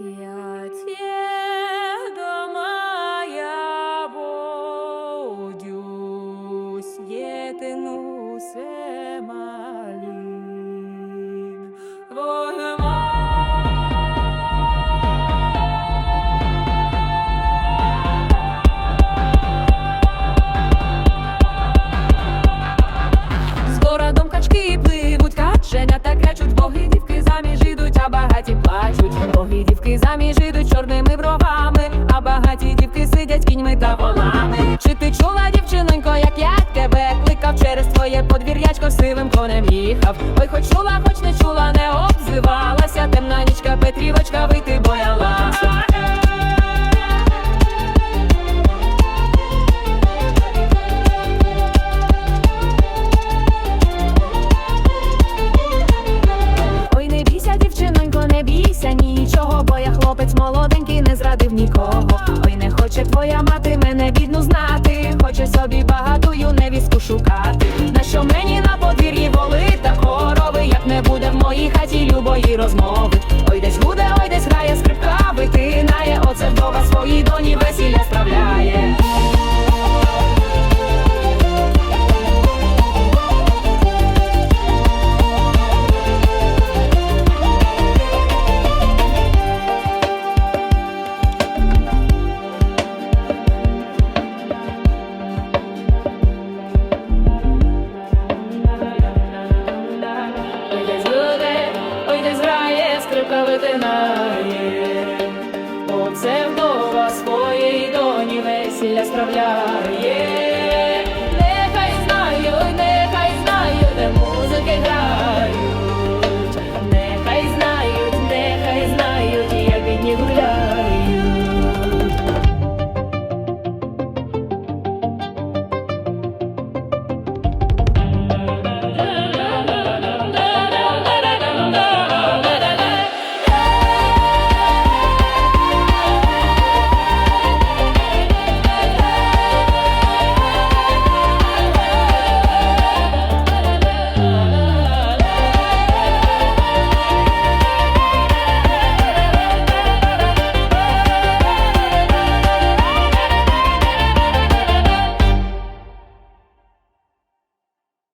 Я те дівки заміж ідуть чорними бровами, а багаті дівки сидять кіньми та волами. Чи ти чула, дівчинонько, як я тебе кликав через твоє подвір'ячко сивим конем їхав? Ой, хоч чула, хоч не чула, не обзивалася. Темна зрадив нікого. Ой, не хоче твоя мати мене бідну знати, хоче собі багатую невістку шукати. На що мені на подвір'ї воли та корови, як не буде в моїй хаті любої розмови. Ой, десь буде, ой, десь грає скрипка, витинає, оце вдова своїй доні весілля справляє. затинає, оце вдова своєї доні весілля справляє.